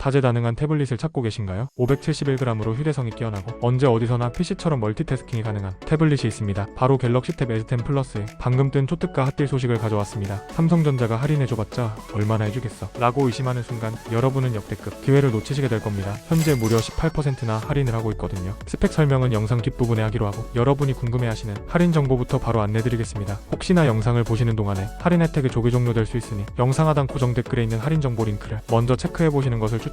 다재다능한 태블릿을 찾고 계신가요? 571g으로 휴대성이 뛰어나고 언제 어디서나 PC처럼 멀티태스킹이 가능한 태블릿이 있습니다. 바로 갤럭시 탭 S10 플러스에 방금 뜬 초특가 핫딜 소식을 가져왔습니다. 삼성전자가 할인해줘봤자 얼마나 해주겠어 라고 의심하는 순간 여러분은 역대급 기회를 놓치시게 될 겁니다. 현재 무려 18%나 할인을 하고 있거든요. 스펙 설명은 영상 뒷부분에 하기로 하고 여러분이 궁금해하시는 할인 정보부터 바로 안내드리겠습니다. 혹시나 영상을 보시는 동안에 할인 혜택이 조기 종료될 수 있으니 영상 하단 고정 댓글에 있는 할인 정보 링크를 먼저 체크해 보시는 것을 추천드립니다.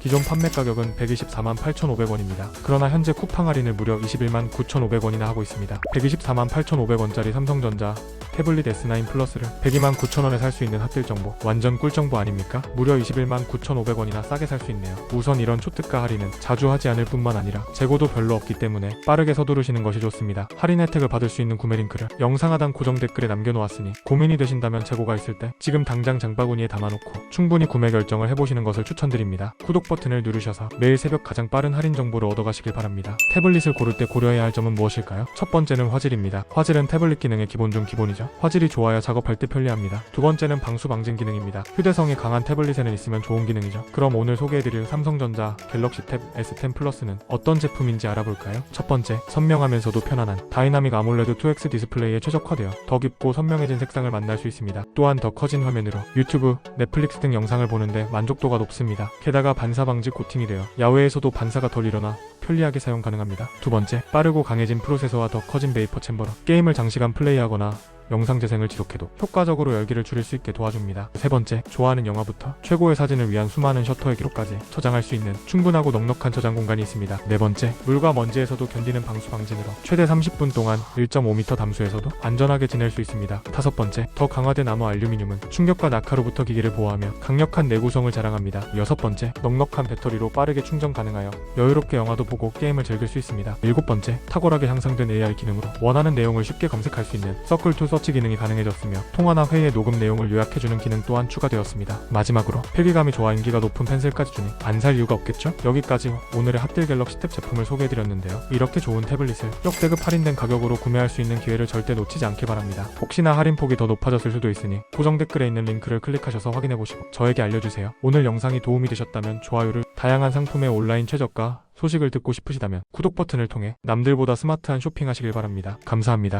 기존 판매 가격은 124만 8,500원입니다. 그러나 현재 쿠팡 할인을 무려 21만 9,500원이나 하고 있습니다. 124만 8,500원짜리 삼성전자 태블릿 S9 플러스를 102만 9천원에 살 수 있는 핫딜 정보 완전 꿀 정보 아닙니까? 무려 21만 9,500원이나 싸게 살 수 있네요. 우선 이런 초특가 할인은 자주 하지 않을 뿐만 아니라 재고도 별로 없기 때문에 빠르게 서두르시는 것이 좋습니다. 할인 혜택을 받을 수 있는 구매 링크를 영상 하단 고정 댓글에 남겨놓았으니 고민이 되신다면 재고가 있을 때 지금 당장 장바구니에 담아놓고 충분히 구매 결정을 해보시는 것을 추천드립니다. 구독 버튼을 누르셔서 매일 새벽 가장 빠른 할인 정보를 얻어가시길 바랍니다. 태블릿을 고를 때 고려해야 할 점은 무엇일까요? 첫 번째는 화질입니다. 화질은 태블릿 기능의 기본 중 기본이죠. 화질이 좋아야 작업할 때 편리합니다. 두 번째는 방수 방진 기능입니다. 휴대성이 강한 태블릿에는 있으면 좋은 기능이죠. 그럼 오늘 소개해드릴 삼성전자 갤럭시 탭 S10 플러스는 어떤 제품인지 알아볼까요? 첫 번째, 선명하면서도 편안한 다이나믹 아몰레드 2X 디스플레이에 최적화되어 더 깊고 선명해진 색상을 만날 수 있습니다. 또한 더 커진 화면으로 유튜브, 넷플릭스 등 영상을 보는데 만족도가 높습니다. 게다가 반사 방지 코팅이 되어 야외에서도 반사가 덜 일어나 편리하게 사용 가능합니다. 두 번째, 빠르고 강해진 프로세서와 더 커진 베이퍼 챔버로 게임을 장시간 플레이하거나 영상 재생을 지속해도 효과적으로 열기를 줄일 수 있게 도와줍니다. 세 번째, 좋아하는 영화부터 최고의 사진을 위한 수많은 셔터의 기록까지 저장할 수 있는 충분하고 넉넉한 저장 공간이 있습니다. 네 번째, 물과 먼지에서도 견디는 방수 방진으로 최대 30분 동안 1.5m 담수에서도 안전하게 지낼 수 있습니다. 다섯 번째, 더 강화된 암호 알루미늄은 충격과 낙하로부터 기기를 보호하며 강력한 내구성을 자랑합니다. 여섯 번째, 넉넉한 배터리로 빠르게 충전 가능하여 여유롭게 영화도 보고 게임을 즐길 수 있습니다. 일곱 번째, 탁월하게 향상된 AI 기능으로 원하는 내용을 쉽게 검색할 수 있는 서클 투서 치 기능이 가능해졌으며 통화나 회의의 녹음 내용을 요약해주는 기능 또한 추가되었습니다. 마지막으로 필기감이 좋아 인기가 높은 펜슬까지 주니 안 살 이유가 없겠죠? 여기까지 오늘의 핫딜 갤럭시 탭 제품을 소개해드렸는데요. 이렇게 좋은 태블릿을 역대급 할인된 가격으로 구매할 수 있는 기회를 절대 놓치지 않길 바랍니다. 혹시나 할인폭이 더 높아졌을 수도 있으니 고정 댓글에 있는 링크를 클릭하셔서 확인해보시고 저에게 알려주세요. 오늘 영상이 도움이 되셨다면 좋아요를 다양한 상품의 온라인 최저가 소식을 듣고 싶으시다면 구독 버튼을 통해 남들보다 스마트한 쇼핑하시길 바랍니다. 감사합니다.